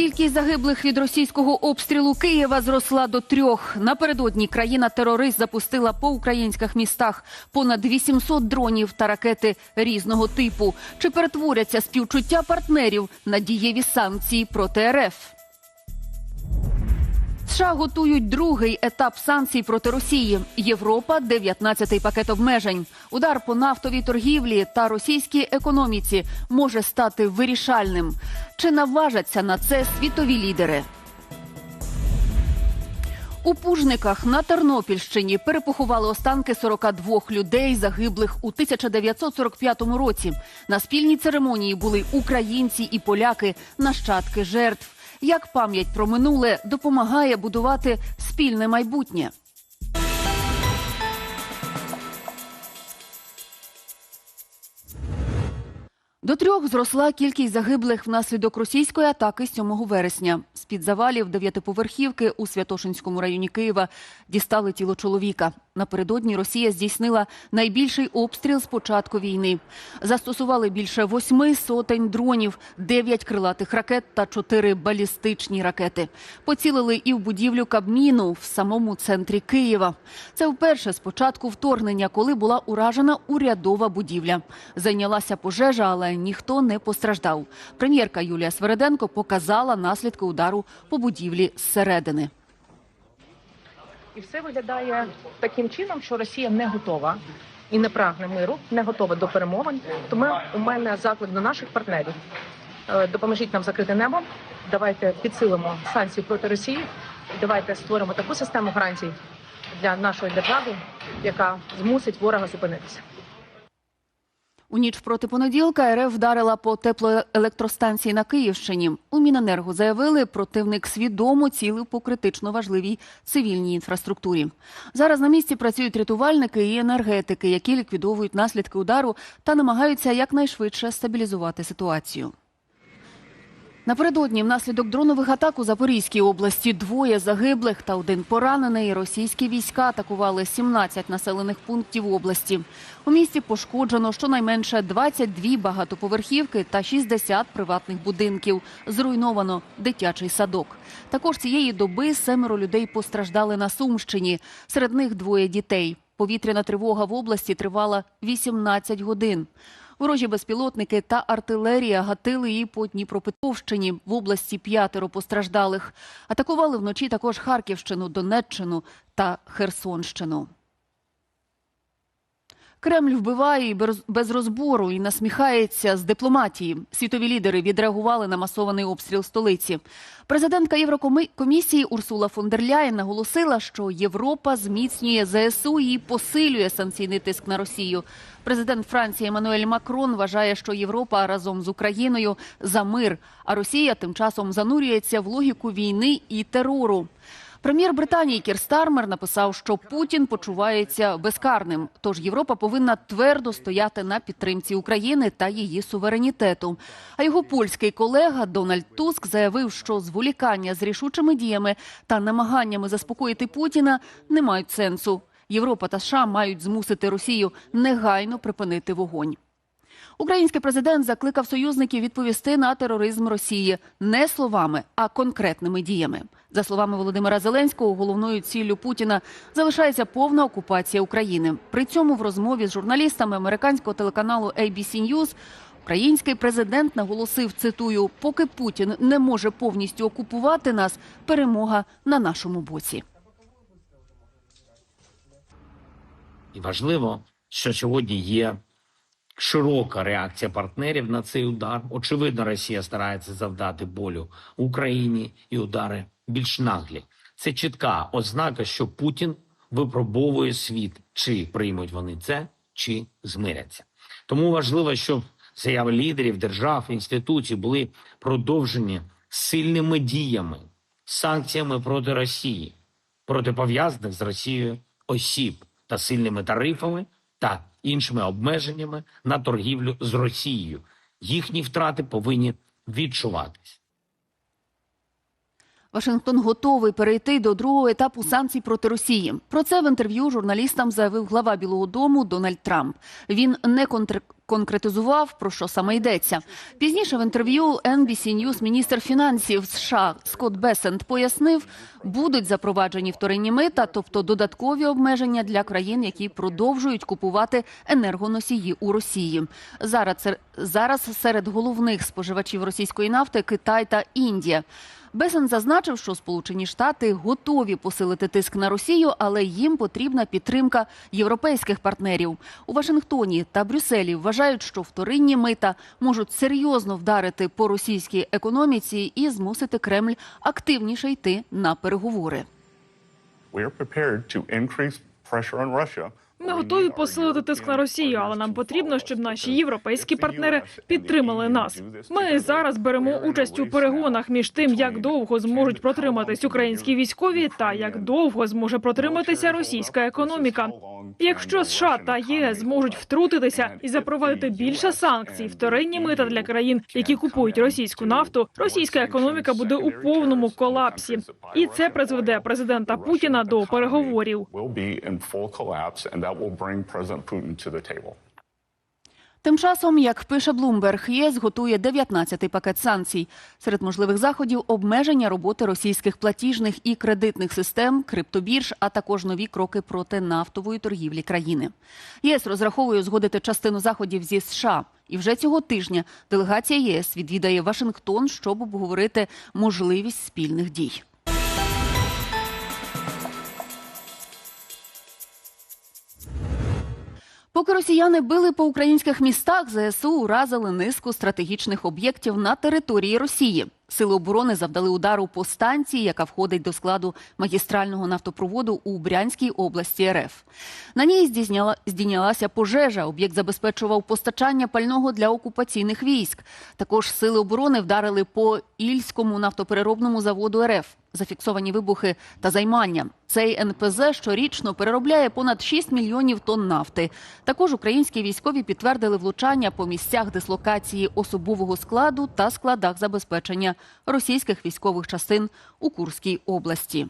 Кількість загиблих від російського обстрілу Києва зросла до трьох. Напередодні країна-терорист запустила по українських містах понад 800 дронів та ракети різного типу. Чи перетворяться співчуття партнерів на дієві санкції проти РФ? США готують другий етап санкцій проти Росії. Європа 19-й пакет обмежень. Удар по нафтовій торгівлі та російській економіці може стати вирішальним. Чи наважаться на це світові лідери? У Пужниках на Тернопільщині перепоховали останки 42 людей, загиблих у 1945 році. На спільній церемонії були українці і поляки, нащадки жертв. Як пам'ять про минуле допомагає будувати спільне майбутнє? До трьох зросла кількість загиблих внаслідок російської атаки 7 вересня. З під завалів дев'ятиповерхівки у Святошинському районі Києва дістали тіло чоловіка. Напередодні Росія здійснила найбільший обстріл з початку війни. Застосували більше восьми сотень дронів, дев'ять крилатих ракет та чотири балістичні ракети. Поцілили і в будівлю Кабміну в самому центрі Києва. Це вперше з початку вторгнення, коли була уражена урядова будівля. Зайнялася пожежа, але ніхто не постраждав. Прем'єрка Юлія Свереденко показала наслідки удару по будівлі зсередини. І все виглядає таким чином, що Росія не готова і не прагне миру, не готова до перемовин. Тому у мене заклик до наших партнерів. Е, Допоможіть нам закрити небо. Давайте підсилимо санкції проти Росії. Давайте створимо таку систему гарантій для нашої держави, яка змусить ворога зупинитися. У ніч проти понеділка РФ вдарила по теплоелектростанції на Київщині. У Міненерго заявили, противник свідомо цілив по критично важливій цивільній інфраструктурі. Зараз на місці працюють рятувальники і енергетики, які ліквідовують наслідки удару та намагаються якнайшвидше стабілізувати ситуацію. Напередодні внаслідок дронових атак у Запорізькій області двоє загиблих та один поранений. Російські війська атакували 17 населених пунктів області. У місті пошкоджено щонайменше 22 багатоповерхівки та 60 приватних будинків. Зруйновано дитячий садок. Також цієї доби семеро людей постраждали на Сумщині. Серед них двоє дітей. Повітряна тривога в області тривала 18 годин. Ворожі безпілотники та артилерія гатили її по Дніпропетровщині. В області п'ятеро постраждалих. Атакували вночі також Харківщину, Донеччину та Херсонщину. Кремль вбиває без- розбору і насміхається з дипломатії. Світові лідери відреагували на масований обстріл столиці. Президентка Єврокомісії Урсула фон дер Ляєн наголосила, що Європа зміцнює ЗСУ і посилює санкційний тиск на Росію. Президент Франції Еммануель Макрон вважає, що Європа разом з Україною за мир, а Росія тим часом занурюється в логіку війни і терору. Прем'єр Британії Кір Стармер написав, що Путін почувається безкарним. Тож Європа повинна твердо стояти на підтримці України та її суверенітету. А його польський колега Дональд Туск заявив, що зволікання з рішучими діями та намаганнями заспокоїти Путіна не мають сенсу. Європа та США мають змусити Росію негайно припинити вогонь. Український президент закликав союзників відповісти на тероризм Росії не словами, а конкретними діями. За словами Володимира Зеленського, головною ціллю Путіна залишається повна окупація України. При цьому в розмові з журналістами американського телеканалу ABC News український президент наголосив: цитую: поки Путін не може повністю окупувати нас, перемога на нашому боці. І важливо, що сьогодні є широка реакція партнерів на цей удар. Очевидно, Росія старається завдати болю Україні і удари більш наглі. Це чітка ознака, що Путін випробовує світ, чи приймуть вони це, чи змиряться. Тому важливо, щоб заяви лідерів держав інституцій були продовжені сильними діями, санкціями проти Росії, проти пов'язаних з Росією осіб та сильними тарифами та іншими обмеженнями на торгівлю з Росією. Їхні втрати повинні відчуватись. Вашингтон готовий перейти до другого етапу санкцій проти Росії. Про це в інтерв'ю журналістам заявив глава Білого Дому Дональд Трамп. Він не контр... конкретизував про що саме йдеться. Пізніше в інтерв'ю NBC News міністр фінансів США Скотт Бесент пояснив, будуть запроваджені вторинні мита, тобто додаткові обмеження для країн, які продовжують купувати енергоносії у Росії. Зараз зараз серед головних споживачів російської нафти Китай та Індія. Бесен зазначив, що Сполучені Штати готові посилити тиск на Росію, але їм потрібна підтримка європейських партнерів. У Вашингтоні та Брюсселі вважають, що вторинні мита можуть серйозно вдарити по російській економіці і змусити Кремль активніше йти на переговори. Ми готові посилити тиск на Росію, але нам потрібно, щоб наші європейські партнери підтримали нас. Ми зараз беремо участь у перегонах між тим, як довго зможуть протриматись українські військові, та як довго зможе протриматися російська економіка. Якщо США та ЄС зможуть втрутитися і запровадити більше санкцій, вторинні мита для країн, які купують російську нафту, російська економіка буде у повному колапсі, і це призведе президента Путіна до переговорів. That will bring President Putin to the table. Тим часом, як пише Блумберг, ЄС готує 19-й пакет санкцій. Серед можливих заходів обмеження роботи російських платіжних і кредитних систем, криптобірж, а також нові кроки проти нафтової торгівлі країни. ЄС розраховує узгодити частину заходів зі США. І вже цього тижня делегація ЄС відвідає Вашингтон, щоб обговорити можливість спільних дій. Поки росіяни били по українських містах, ЗСУ уразили низку стратегічних об'єктів на території Росії. Сили оборони завдали удару по станції, яка входить до складу магістрального нафтопроводу у Брянській області РФ. На ній здійсняла, здійнялася пожежа. Об'єкт забезпечував постачання пального для окупаційних військ. Також сили оборони вдарили по Ільському нафтопереробному заводу РФ. Зафіксовані вибухи та займання. Цей НПЗ щорічно переробляє понад 6 мільйонів тонн нафти. Також українські військові підтвердили влучання по місцях дислокації особового складу та складах забезпечення російських військових частин у Курській області.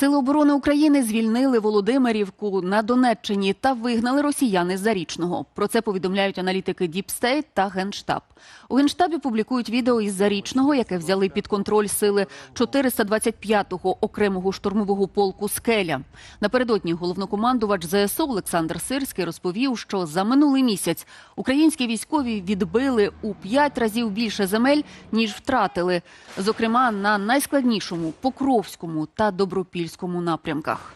Сили оборони України звільнили Володимирівку на Донеччині та вигнали росіян із Зарічного. Про це повідомляють аналітики Діпстейт та Генштаб. У Генштабі публікують відео із Зарічного, яке взяли під контроль сили 425-го окремого штурмового полку Скеля. Напередодні головнокомандувач ЗСУ Олександр Сирський розповів, що за минулий місяць українські військові відбили у п'ять разів більше земель ніж втратили, зокрема на найскладнішому Покровському та Добропільському напрямках.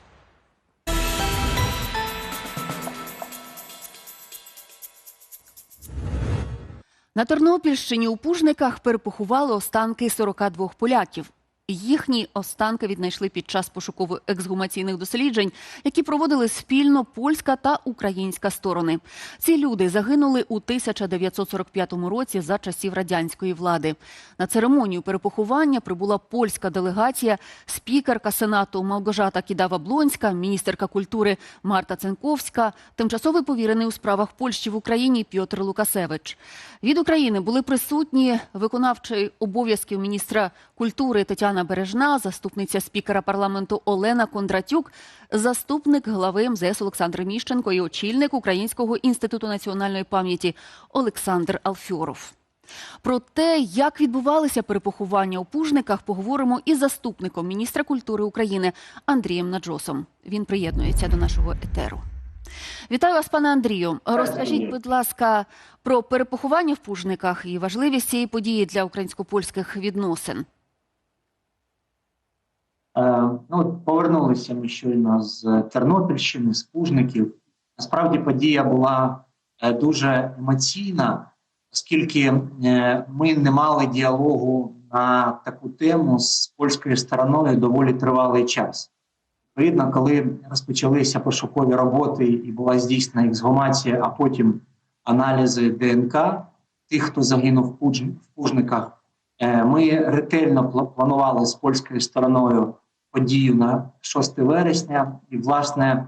На Тернопільщині у Пужниках перепоховали останки 42 поляків. Їхні останки віднайшли під час пошуково-ексгумаційних досліджень, які проводили спільно польська та українська сторони. Ці люди загинули у 1945 році за часів радянської влади. На церемонію перепоховання прибула польська делегація, спікерка сенату Малгожата Кідава-Блонська, міністерка культури Марта Ценковська, тимчасовий повірений у справах Польщі в Україні Пьотр Лукасевич. Від України були присутні виконавчий обов'язків міністра культури Тетяна Бережна, заступниця спікера парламенту Олена Кондратюк, заступник глави МЗС Олександр Міщенко і очільник Українського інституту національної пам'яті Олександр Алфьоров. Про те, як відбувалися перепоховання у Пужниках, поговоримо із заступником міністра культури України Андрієм Наджосом. Він приєднується до нашого етеру. Вітаю вас, пане Андрію. Розкажіть, будь ласка, про перепоховання в Пужниках і важливість цієї події для українсько-польських відносин. Е, Ну, повернулися ми щойно з Тернопільщини, з Пужників. Насправді подія була е, дуже емоційна, оскільки е, ми не мали діалогу на таку тему з польською стороною доволі тривалий час. Відповідно, коли розпочалися пошукові роботи і була здійснена ексгумація, а потім аналізи ДНК тих, хто загинув в Пужниках, ми ретельно планували з польською стороною подію на 6 вересня, і власне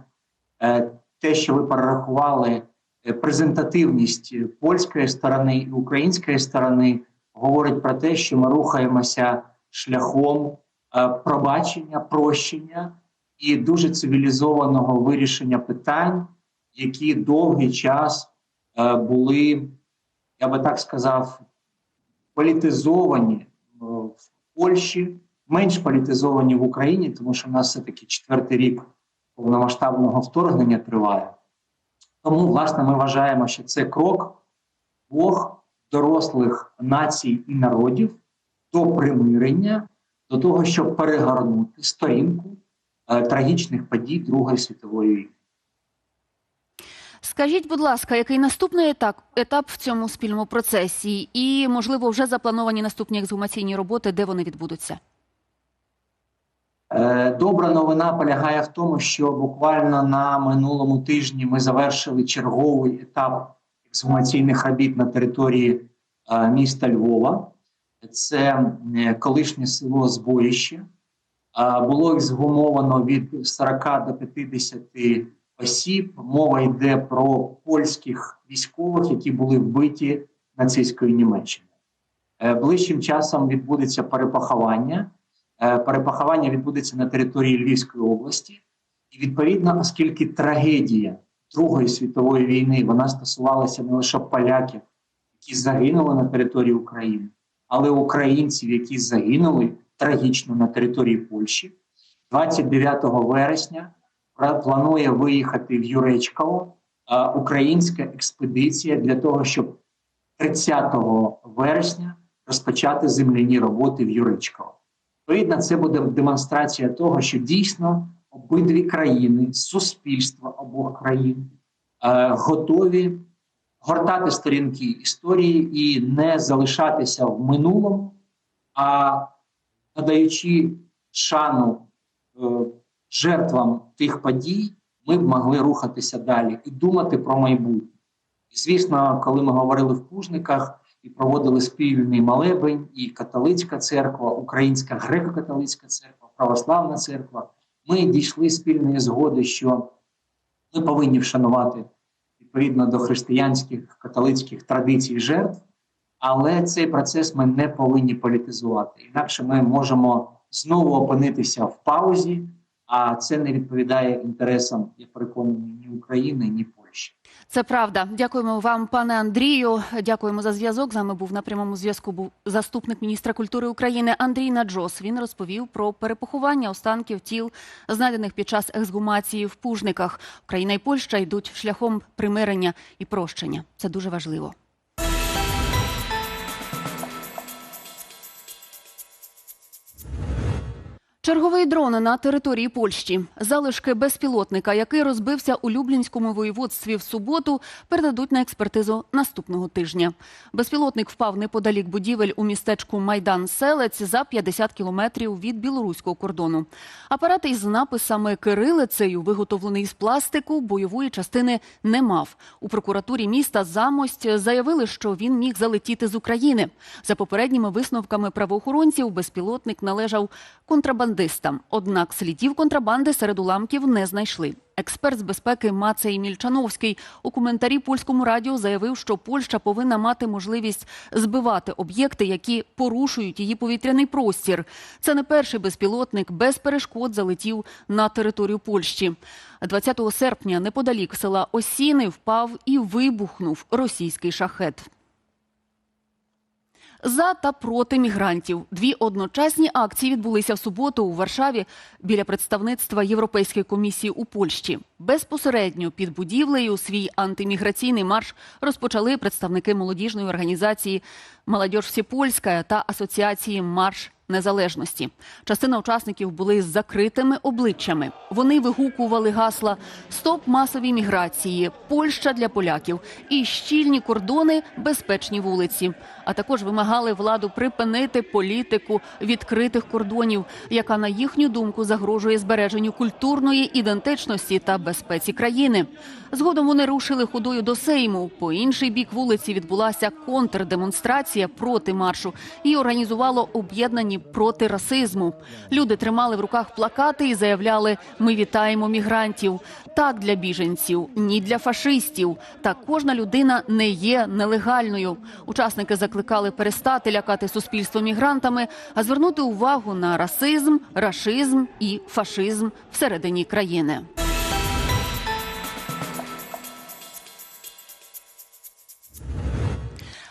е, те, що ви перерахували е, презентативність польської сторони і української сторони говорить про те, що ми рухаємося шляхом е, пробачення, прощення і дуже цивілізованого вирішення питань, які довгий час були, я би так сказав, політизовані в Польщі, менш політизовані в Україні, тому що в нас все-таки четвертий рік повномасштабного вторгнення триває. Тому, власне, ми вважаємо, що це крок двох дорослих націй і народів до примирення, до того, щоб перегорнути сторінку е, трагічних подій Другої світової війни. Скажіть, будь ласка, який наступний етап, етап в цьому спільному процесі, і можливо вже заплановані наступні ексгумаційні роботи, де вони відбудуться? Е, Добра новина полягає в тому, що буквально на минулому тижні ми завершили черговий етап ексгумаційних робіт на території е, міста Львова. Це е, колишнє село Збоїще. Було ексгумовано від 40 до 50 осіб. Мова йде про польських військових, які були вбиті нацистською Німеччиною. Ближчим часом відбудеться перепоховання. Е, Перепоховання відбудеться на території Львівської області, і відповідно, оскільки трагедія Другої світової війни вона стосувалася не лише поляків, які загинули на території України, але українців, які загинули трагічно на території Польщі, 29 вересня планує виїхати в Юречково е, українська експедиція для того, щоб 30 вересня розпочати земляні роботи в Юречково. Відповідно, це буде демонстрація того, що дійсно обидві країни, суспільства обох країн е, готові гортати сторінки історії і не залишатися в минулому, а надаючи шану е, жертвам тих подій, ми б могли рухатися далі і думати про майбутнє. І звісно, коли ми говорили в Пужниках і проводили спільний молебень, і католицька церква, Українська греко-католицька церква, православна церква, ми дійшли спільної згоди, що ми повинні вшанувати відповідно до християнських католицьких традицій жертв, але цей процес ми не повинні політизувати. Інакше ми можемо знову опинитися в паузі, а це не відповідає інтересам, я переконаний, ні України, ні Польщі. Це правда. Дякуємо вам, пане Андрію. Дякуємо за зв'язок. З нами був на прямому зв'язку був заступник міністра культури України Андрій Наджос. Він розповів про перепоховання останків тіл, знайдених під час ексгумації в Пужниках. Україна і Польща йдуть шляхом примирення і прощення. Це дуже важливо. Черговий дрон на території Польщі. Залишки безпілотника, який розбився у Люблінському воєводстві в суботу, передадуть на експертизу наступного тижня. Безпілотник впав неподалік будівель у містечку Майдан Селець за 50 кілометрів від білоруського кордону. Апарат із написами кирилицею, виготовлений з пластику, бойової частини не мав. У прокуратурі міста Замость заявили, що він міг залетіти з України. За попередніми висновками правоохоронців, безпілотник належав контрабандистам. Однак слідів контрабанди серед уламків не знайшли. Експерт з безпеки Мацей Мільчановський у коментарі польському радіо заявив, що Польща повинна мати можливість збивати об'єкти, які порушують її повітряний простір. Це не перший безпілотник без перешкод залетів на територію Польщі. 20 серпня неподалік села Осіни впав і вибухнув російський шахет. За та проти мігрантів дві одночасні акції відбулися в суботу у Варшаві біля представництва Європейської комісії у Польщі. Безпосередньо під будівлею свій антиміграційний марш розпочали представники молодіжної організації «Молодіж Всепольська» та асоціації Марш незалежності. Частина учасників були з закритими обличчями. Вони вигукували гасла Стоп масовій міграції, Польща для поляків і щільні кордони, безпечні вулиці. А також вимагали владу припинити політику відкритих кордонів, яка на їхню думку загрожує збереженню культурної ідентичності та безпеці країни. Згодом вони рушили ходою до Сейму. По інший бік вулиці відбулася контрдемонстрація проти маршу і організувало об'єднані проти расизму. Люди тримали в руках плакати і заявляли: Ми вітаємо мігрантів. Так для біженців, ні для фашистів. Та кожна людина не є нелегальною. Учасники закликали перестати лякати суспільство мігрантами, а звернути увагу на расизм, рашизм і фашизм всередині країни.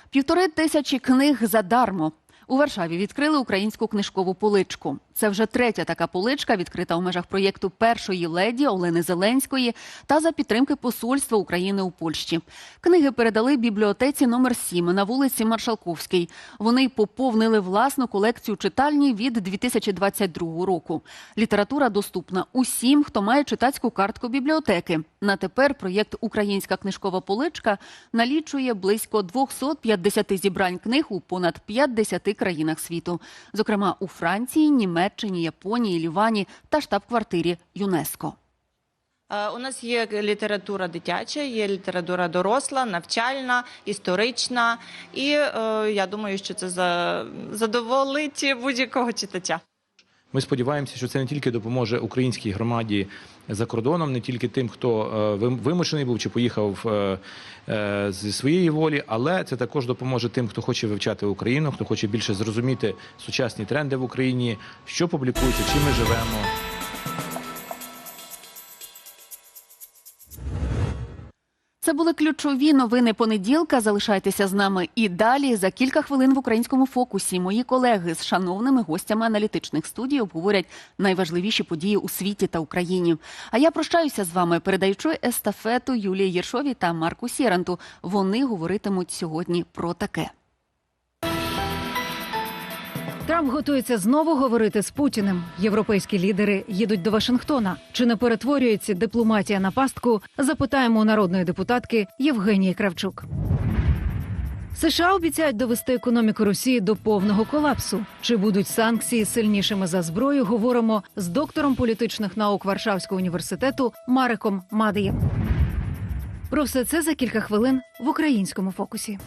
Півтори тисячі книг задармо. У Варшаві відкрили українську книжкову поличку. Це вже третя така поличка, відкрита у межах проєкту першої леді Олени Зеленської та за підтримки посольства України у Польщі. Книги передали бібліотеці номер 7 на вулиці Маршалковській. Вони поповнили власну колекцію читальні від 2022 року. Література доступна усім, хто має читацьку картку бібліотеки. На тепер проєкт Українська книжкова поличка налічує близько 250 зібрань книг у понад 50 країнах світу, зокрема у Франції, Німеччині, Японії, Лівані та штаб-квартирі ЮНЕСКО. Е, У нас є література дитяча, є література доросла, навчальна, історична, і е, я думаю, що це задоволить будь-якого читача. Ми сподіваємося, що це не тільки допоможе українській громаді за кордоном, не тільки тим, хто е, вимушений був чи поїхав е, е, зі своєї волі, але це також допоможе тим, хто хоче вивчати Україну, хто хоче більше зрозуміти сучасні тренди в Україні, що публікується, чим ми живемо. Були ключові новини понеділка. Залишайтеся з нами і далі. За кілька хвилин в українському фокусі мої колеги з шановними гостями аналітичних студій обговорять найважливіші події у світі та Україні. А я прощаюся з вами, передаючи естафету Юлії Єршові та Марку Сіранту. Вони говоритимуть сьогодні про таке. Трамп готується знову говорити з Путіним. Європейські лідери їдуть до Вашингтона. Чи не перетворюється дипломатія на пастку? Запитаємо у народної депутатки Євгенії Кравчук. США обіцяють довести економіку Росії до повного колапсу. Чи будуть санкції сильнішими за зброю? Говоримо з доктором політичних наук Варшавського університету Мариком Мадієм. Про все це за кілька хвилин в українському фокусі.